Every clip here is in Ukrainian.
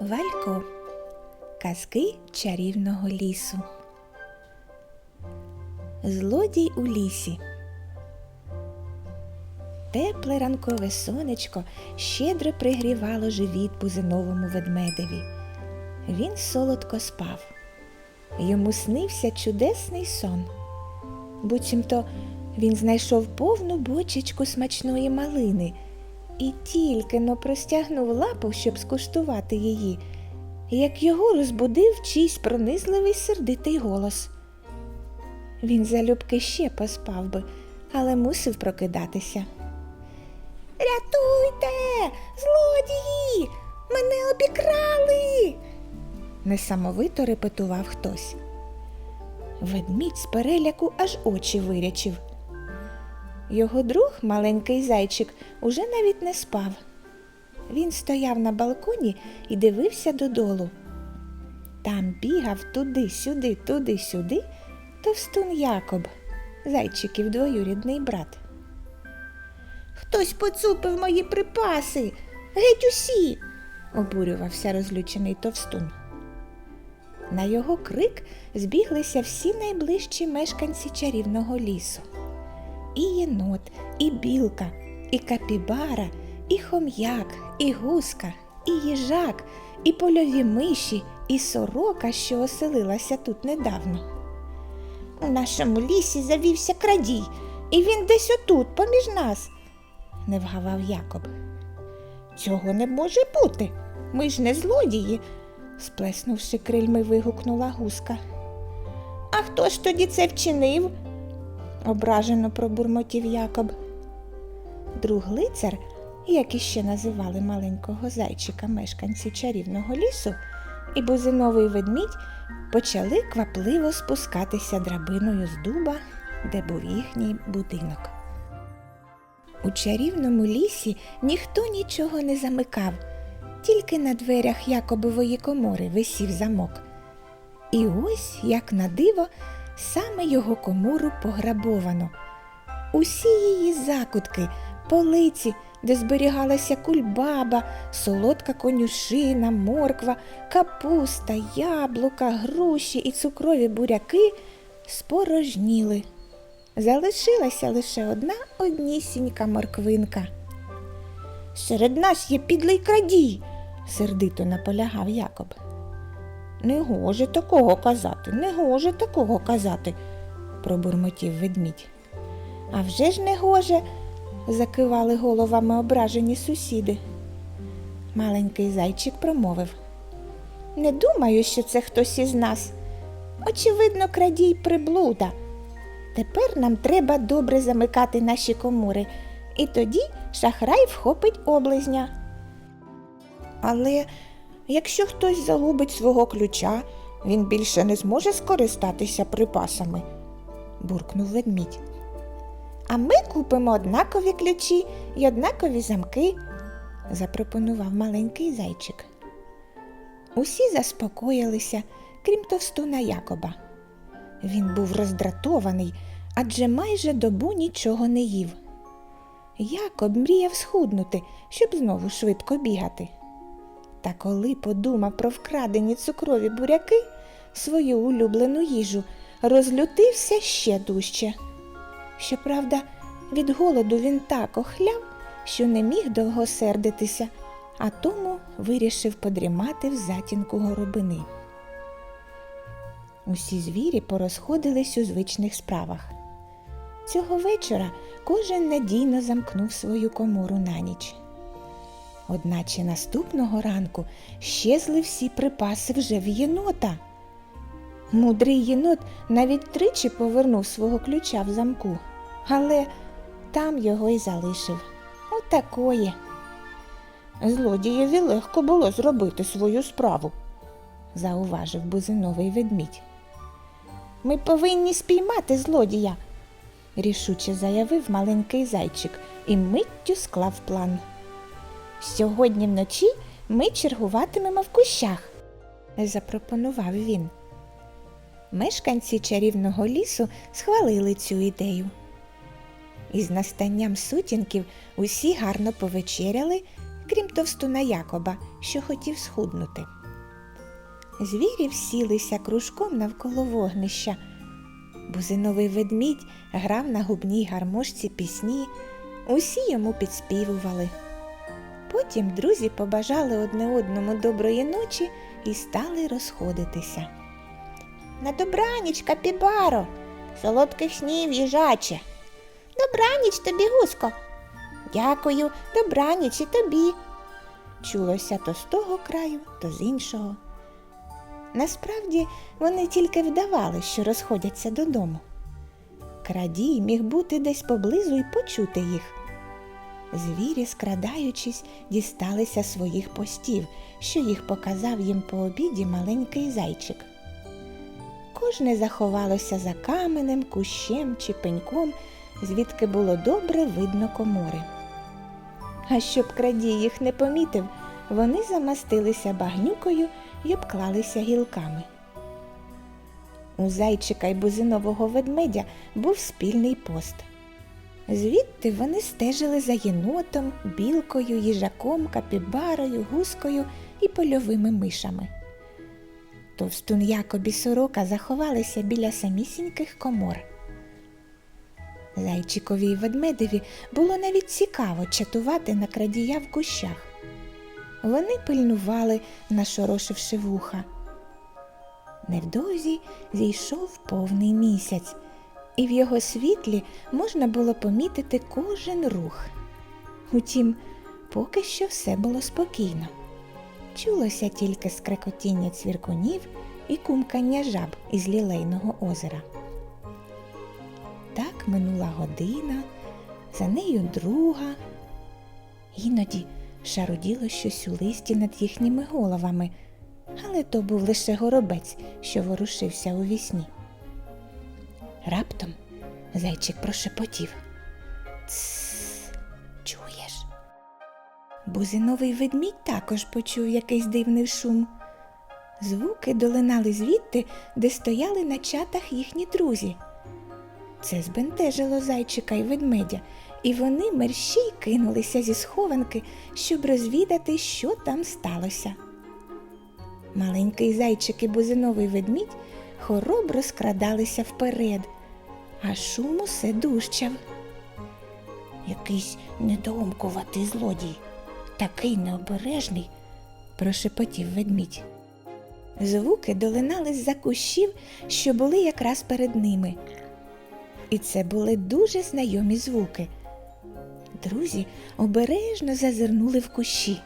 Валько. Казки чарівного лісу. Злодій у лісі. Тепле ранкове сонечко щедро пригрівало живіт бузиновому ведмедеві. Він солодко спав. Йому снився чудесний сон. Буцімто він знайшов повну бочечку смачної малини і тільки но простягнув лапу, щоб скуштувати її, як його розбудив чийсь пронизливий сердитий голос. Він залюбки ще поспав би, але мусив прокидатися. Рятуйте, злодії! Мене обікрали. несамовито репетував хтось. Ведмідь з переляку аж очі вирячив. Його друг, маленький зайчик, уже навіть не спав. Він стояв на балконі і дивився додолу. Там бігав туди-сюди, туди-сюди товстун Якоб, зайчиків двоюрідний брат. Хтось поцупив мої припаси. Геть усі. обурювався розлючений товстун. На його крик збіглися всі найближчі мешканці чарівного лісу. І єнот, і білка, і капібара, і хом'як, і гуска, і їжак, і польові миші, і сорока, що оселилася тут недавно. У нашому лісі завівся крадій, і він десь отут, поміж нас, не вгавав Якоб. Цього не може бути. Ми ж не злодії, сплеснувши крильми, вигукнула гуска. А хто ж тоді це вчинив? Ображено пробурмотів Якоб. Друг лицар, як іще називали маленького зайчика мешканці чарівного лісу, і бузиновий ведмідь почали квапливо спускатися драбиною з дуба, де був їхній будинок. У чарівному лісі ніхто нічого не замикав, тільки на дверях Якобової комори висів замок. І ось, як на диво, саме його комору пограбовано. Усі її закутки, полиці, де зберігалася кульбаба, солодка конюшина, морква, капуста, яблука, груші і цукрові буряки спорожніли. Залишилася лише одна однісінька морквинка. Серед нас є підлий крадій, сердито наполягав Якоб. Не гоже такого казати, не гоже такого казати, пробурмотів ведмідь. А вже ж не гоже, закивали головами ображені сусіди. Маленький зайчик промовив. Не думаю, що це хтось із нас. Очевидно, крадій приблуда. Тепер нам треба добре замикати наші комори, і тоді шахрай вхопить облизня. Але якщо хтось загубить свого ключа, він більше не зможе скористатися припасами, буркнув ведмідь. А ми купимо однакові ключі і однакові замки, запропонував маленький зайчик. Усі заспокоїлися, крім товстуна Якоба. Він був роздратований, адже майже добу нічого не їв. Якоб мріяв схуднути, щоб знову швидко бігати. Та коли подумав про вкрадені цукрові буряки, свою улюблену їжу, розлютився ще дужче. Щоправда, від голоду він так охляв, що не міг довго сердитися, а тому вирішив подрімати в затінку горобини. Усі звірі порозходились у звичних справах. Цього вечора кожен надійно замкнув свою комору на ніч. Одначе наступного ранку щезли всі припаси вже в єнота. Мудрий єнот навіть тричі повернув свого ключа в замку, але там його й залишив. Отакої. Злодієві легко було зробити свою справу, зауважив бузиновий ведмідь. Ми повинні спіймати злодія, рішуче заявив маленький зайчик і миттю склав план. Сьогодні вночі ми чергуватимемо в кущах, запропонував він. Мешканці чарівного лісу схвалили цю ідею. Із настанням сутінків усі гарно повечеряли крім товстуна Якоба, що хотів схуднути. Звірі всілися кружком навколо вогнища. Бузиновий ведмідь грав на губній гармошці пісні, усі йому підспівували. Потім друзі побажали одне одному доброї ночі і стали розходитися. На добраніч, капібаро, солодких снів їжаче. Добраніч тобі, гуско. Дякую, добраніч і тобі. Чулося то з того краю, то з іншого. Насправді вони тільки вдавали, що розходяться додому. Крадій міг бути десь поблизу і почути їх. Звірі, скрадаючись, дісталися своїх постів, що їх показав їм по обіді маленький зайчик. Кожне заховалося за каменем, кущем чи пеньком, звідки було добре видно комори. А щоб крадій їх не помітив, вони замастилися багнюкою і обклалися гілками. У зайчика й бузинового ведмедя був спільний пост. Звідти вони стежили за єнотом, білкою, їжаком, капібарою, гускою і польовими мишами. Товстун Якобі сорока заховалися біля самісіньких комор. Зайчикові й ведмедеві було навіть цікаво чатувати на крадія в кущах. Вони пильнували, нашорошивши вуха. Невдовзі зійшов повний місяць, і в його світлі можна було помітити кожен рух. Утім, поки що все було спокійно. Чулося тільки скрекотіння цвіркунів і кумкання жаб із лілейного озера. Так минула година, за нею друга. Іноді шаруділо щось у листі над їхніми головами, але то був лише горобець, що ворушився у вісні. Раптом зайчик прошепотів. Тсс, чуєш? Бузиновий ведмідь також почув якийсь дивний шум. Звуки долинали звідти, де стояли на чатах їхні друзі. Це збентежило зайчика і ведмедя, і вони мерщій кинулися зі схованки, щоб розвідати, що там сталося. Маленький зайчик і бузиновий ведмідь хоробро скрадалися вперед, а шум усе дужчав. Якийсь недоумкуватий злодій, такий необережний, прошепотів ведмідь. Звуки долинали з-за кущів, що були якраз перед ними. І це були дуже знайомі звуки. Друзі обережно зазирнули в кущі.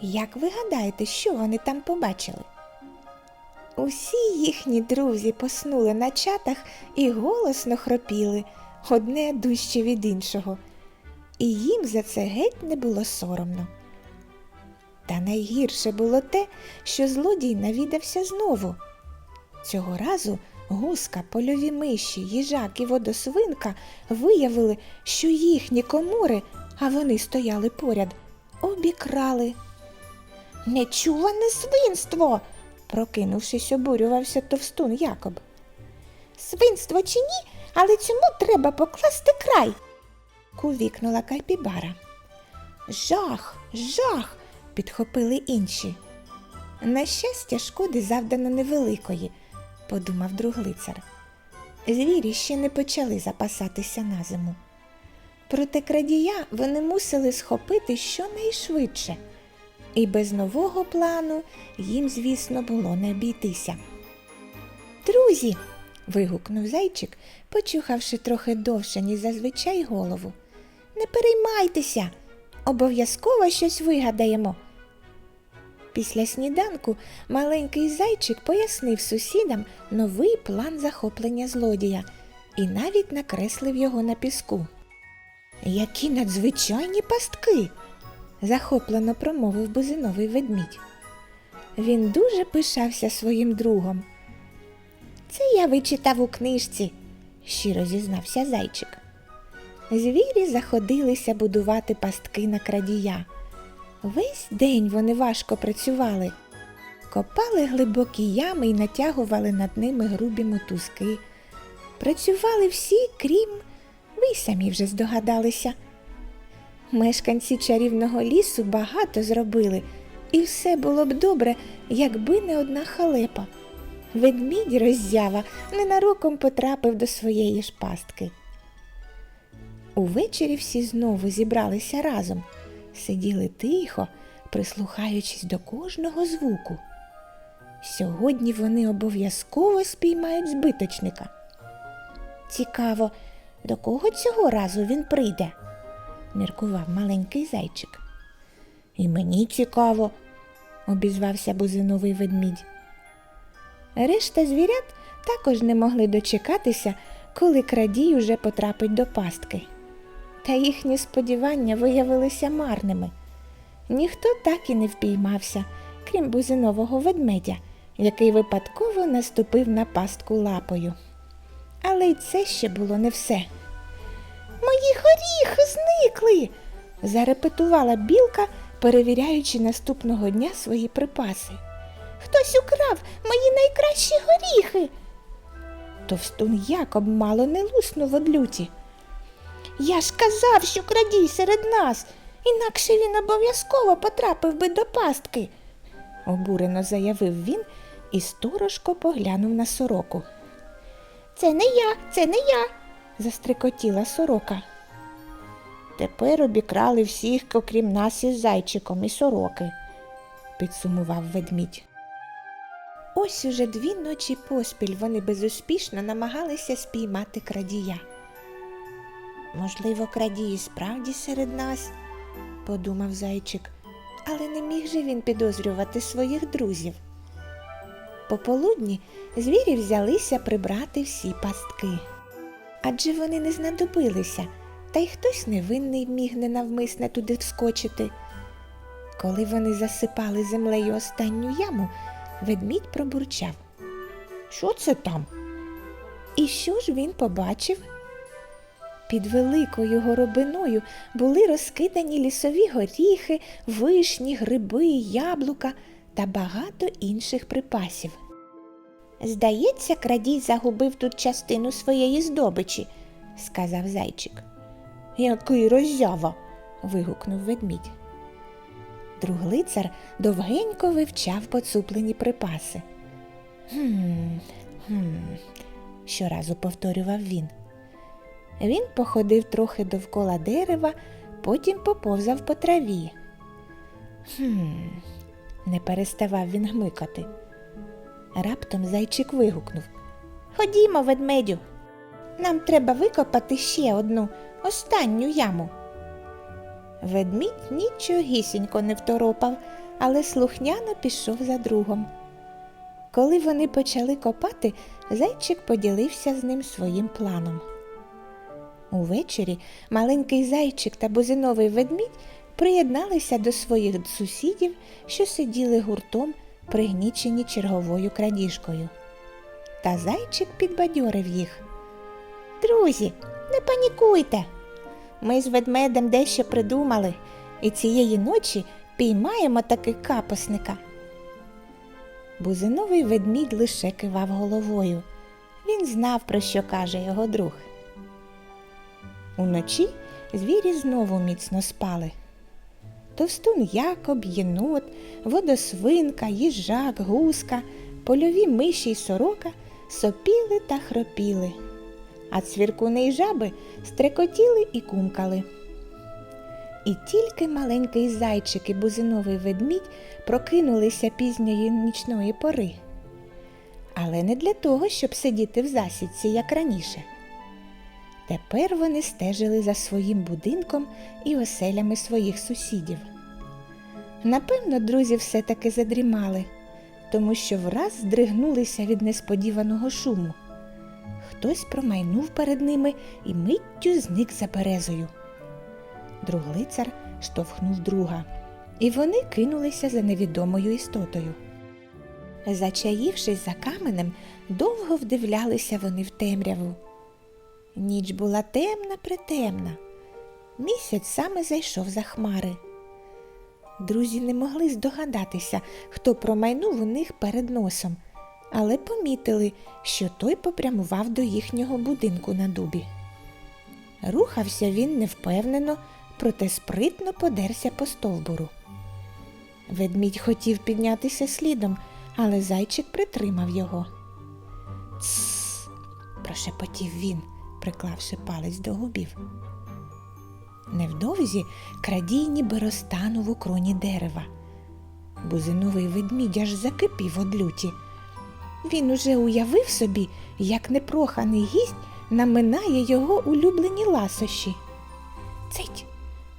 Як ви гадаєте, що вони там побачили? Усі їхні друзі поснули на чатах і голосно хропіли, одне дужче від іншого, і їм за це геть не було соромно. Та найгірше було те, що злодій навідався знову. Цього разу гуска, польові миші, їжак і водосвинка виявили, що їхні комори, а вони стояли поряд, обікрали. Нечуване свинство. Прокинувшись, обурювався товстун Якоб. Свинство чи ні, але цьому треба покласти край. кувікнула Кайпібара. Жах, жах. підхопили інші. На щастя, шкоди завдано невеликої, подумав друг лицар. Звірі ще не почали запасатися на зиму. Проте крадія вони мусили схопити щонайшвидше, і без нового плану їм, звісно, було не обійтися. Друзі. вигукнув зайчик, почухавши трохи довше, ніж зазвичай голову. Не переймайтеся, обов'язково щось вигадаємо. Після сніданку маленький зайчик пояснив сусідам новий план захоплення злодія і навіть накреслив його на піску. Які надзвичайні пастки. Захоплено промовив бузиновий ведмідь. Він дуже пишався своїм другом. Це я вичитав у книжці, щиро зізнався зайчик. Звірі заходилися будувати пастки на крадія. Весь день вони важко працювали, копали глибокі ями і натягували над ними грубі мотузки. Працювали всі, крім ви самі вже здогадалися. Мешканці чарівного лісу багато зробили, і все було б добре, якби не одна халепа. Ведмідь роззява ненароком потрапив до своєї ж пастки. Увечері всі знову зібралися разом, сиділи тихо, прислухаючись до кожного звуку. Сьогодні вони обов'язково спіймають збиточника. Цікаво, до кого цього разу він прийде, міркував маленький зайчик. І мені цікаво, обізвався бузиновий ведмідь. Решта звірят також не могли дочекатися, коли крадій уже потрапить до пастки. Та їхні сподівання виявилися марними. Ніхто так і не впіймався, крім бузинового ведмедя, який випадково наступив на пастку лапою. Але й це ще було не все. Мої горіхи зникли. зарепетувала білка, перевіряючи наступного дня свої припаси. Хтось украв мої найкращі горіхи. Товстун Якоб мало не луснув од люті. Я ж казав, що крадій серед нас, інакше він обов'язково потрапив би до пастки, обурено заявив він і сторожко поглянув на сороку. Це не я, це не я, застрикотіла сорока. Тепер обікрали всіх, окрім нас із зайчиком і сороки, підсумував ведмідь. Ось уже дві ночі поспіль вони безуспішно намагалися спіймати крадія. Можливо, крадій і справді серед нас, подумав зайчик, але не міг же він підозрювати своїх друзів. Пополудні звірі взялися прибрати всі пастки. Адже вони не знадобилися, та й хтось невинний міг ненавмисне туди вскочити. Коли вони засипали землею останню яму, ведмідь пробурчав. Що це там? І що ж він побачив? Під великою горобиною були розкидані лісові горіхи, вишні, гриби, яблука та багато інших припасів. Здається, крадій загубив тут частину своєї здобичі, сказав зайчик. Який роззява. вигукнув ведмідь. Друглицар довгенько вивчав поцуплені припаси. Хм, хм, щоразу повторював він. Він походив трохи довкола дерева, потім поповзав по траві. Хм, не переставав він гмикати. Раптом зайчик вигукнув Ходімо, ведмедю. Нам треба викопати ще одну останню яму. Ведмідь нічогісінько не второпав, але слухняно пішов за другом. Коли вони почали копати, зайчик поділився з ним своїм планом. Увечері маленький зайчик та бузиновий ведмідь приєдналися до своїх сусідів, що сиділи гуртом, пригнічені черговою крадіжкою. Та зайчик підбадьорив їх. Друзі, не панікуйте. Ми з ведмедем дещо придумали, і цієї ночі піймаємо таки капосника. Бузиновий ведмідь лише кивав головою. Він знав, про що каже його друг. Уночі звірі знову міцно спали. Товстун Якоб, єнот, водосвинка, їжак, гуска, польові миші й сорока сопіли та хропіли, а цвіркуни й жаби стрекотіли і кумкали. І тільки маленький зайчик і бузиновий ведмідь прокинулися пізньої нічної пори. Але не для того, щоб сидіти в засідці, як раніше. Тепер вони стежили за своїм будинком і оселями своїх сусідів. Напевно, друзі все таки задрімали, тому що враз здригнулися від несподіваного шуму. Хтось промайнув перед ними і миттю зник за березою. Друглицар штовхнув друга, і вони кинулися за невідомою істотою. Зачаївшись за каменем, довго вдивлялися вони в темряву. Ніч була темна притемна. Місяць саме зайшов за хмари. Друзі не могли здогадатися, хто промайнув у них перед носом, але помітили, що той попрямував до їхнього будинку на дубі. Рухався він невпевнено, проте спритно подерся по стовбуру. Ведмідь хотів піднятися слідом, але зайчик притримав його. Тсс, прошепотів він, приклавши палець до губів. Невдовзі крадій ніби розтанув у кроні дерева. Бузиновий ведмідь аж закипів од люті. Він уже уявив собі, як непроханий гість наминає його улюблені ласощі. Цить,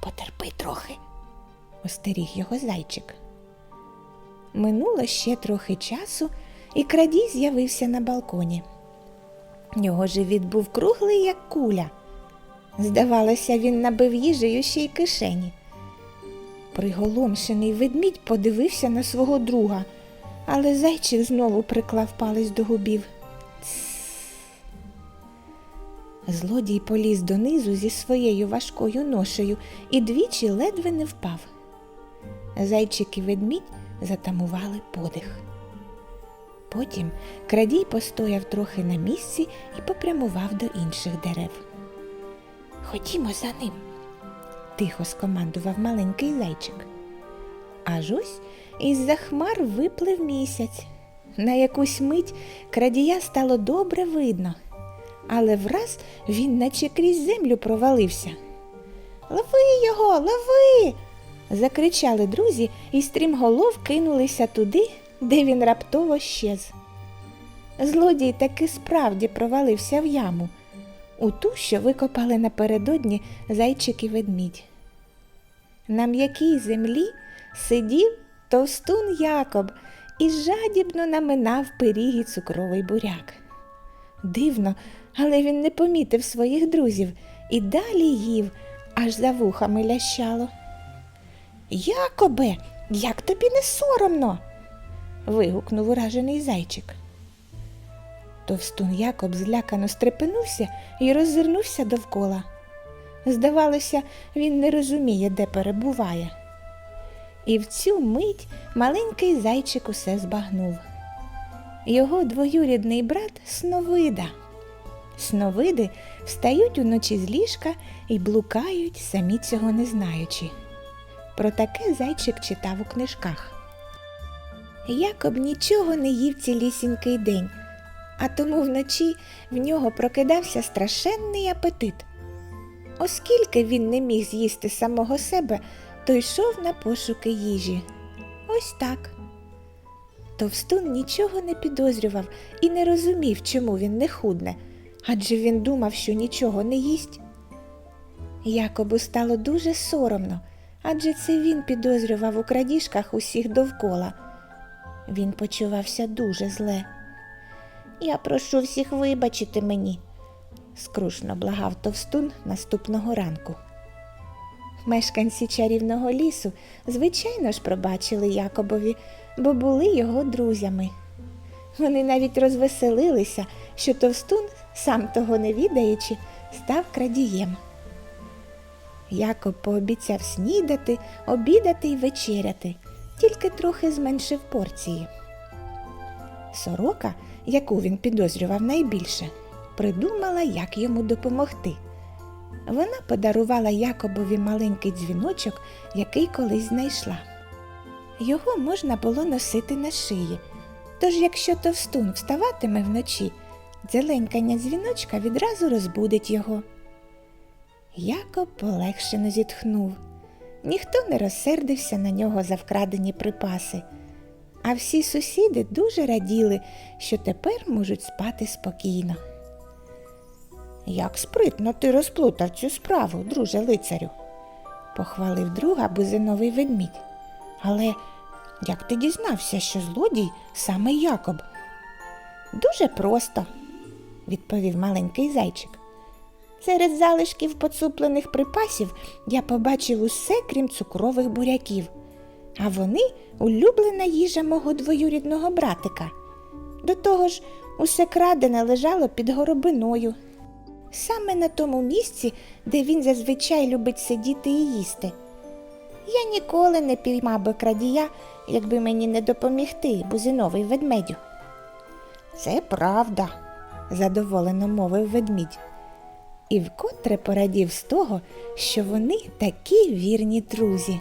потерпи трохи, остеріг його зайчик. Минуло ще трохи часу, і крадій з'явився на балконі. Його живіт був круглий, як куля. Здавалося, він набив їжею ще й кишені. Приголомшений ведмідь подивився на свого друга, але зайчик знову приклав палець до губів. Злодій поліз донизу зі своєю важкою ношею і двічі ледве не впав. Зайчик і ведмідь затамували подих. Потім крадій постояв трохи на місці і попрямував до інших дерев. Ходімо за ним, тихо скомандував маленький зайчик. Аж ось із-за хмар виплив місяць. На якусь мить крадія стало добре видно, але враз він наче крізь землю провалився. Лови його, лови. закричали друзі і стрімголов кинулися туди, де він раптово щез. Злодій таки справді провалився в яму, у ту, що викопали напередодні зайчик і ведмідь. На м'якій землі сидів товстун Якоб і жадібно наминав пиріг і цукровий буряк. Дивно, але він не помітив своїх друзів і далі їв, аж за вухами лящало. Якобе, як тобі не соромно? Вигукнув уражений зайчик. Товстун Якоб злякано стрепенувся і роззирнувся довкола. Здавалося, він не розуміє, де перебуває. І в цю мить маленький зайчик усе збагнув. Його двоюрідний брат Сновида. Сновиди встають уночі з ліжка і блукають, самі цього не знаючи. Про таке зайчик читав у книжках. Якоб нічого не їв цілісінький день, а тому вночі в нього прокидався страшенний апетит. Оскільки він не міг з'їсти самого себе, то йшов на пошуки їжі. Ось так. Товстун нічого не підозрював і не розумів, чому він не худне, адже він думав, що нічого не їсть. Якобу стало дуже соромно, адже це він підозрював у крадіжках усіх довкола. Він почувався дуже зле. Я прошу всіх вибачити мені, скрушно благав товстун наступного ранку. Мешканці чарівного лісу, звичайно ж, пробачили Якобові, бо були його друзями. Вони навіть розвеселилися, що товстун, сам того не відаючи, став крадієм. Якоб пообіцяв снідати, обідати й вечеряти, тільки трохи зменшив порції. Сорока, яку він підозрював найбільше, придумала, як йому допомогти. Вона подарувала Якобові маленький дзвіночок, який колись знайшла. Його можна було носити на шиї, тож якщо товстун вставатиме вночі, дзеленькання дзвіночка відразу розбудить його. Якоб полегшено зітхнув. Ніхто не розсердився на нього за вкрадені припаси, а всі сусіди дуже раділи, що тепер можуть спати спокійно. Як спритно ти розплутав цю справу, друже лицарю, похвалив друга бузиновий ведмідь. Але як ти дізнався, що злодій саме Якоб? Дуже просто, відповів маленький зайчик. Серед залишків поцуплених припасів я побачив усе, крім цукрових буряків, а вони улюблена їжа мого двоюрідного братика. До того ж, усе крадене лежало під горобиною. Саме на тому місці, де він зазвичай любить сидіти і їсти. Я ніколи не піймав би крадія, якби мені не допомігти, бузиновий ведмедю. Це правда, задоволено мовив ведмідь. І вкотре порадів з того, що вони такі вірні друзі.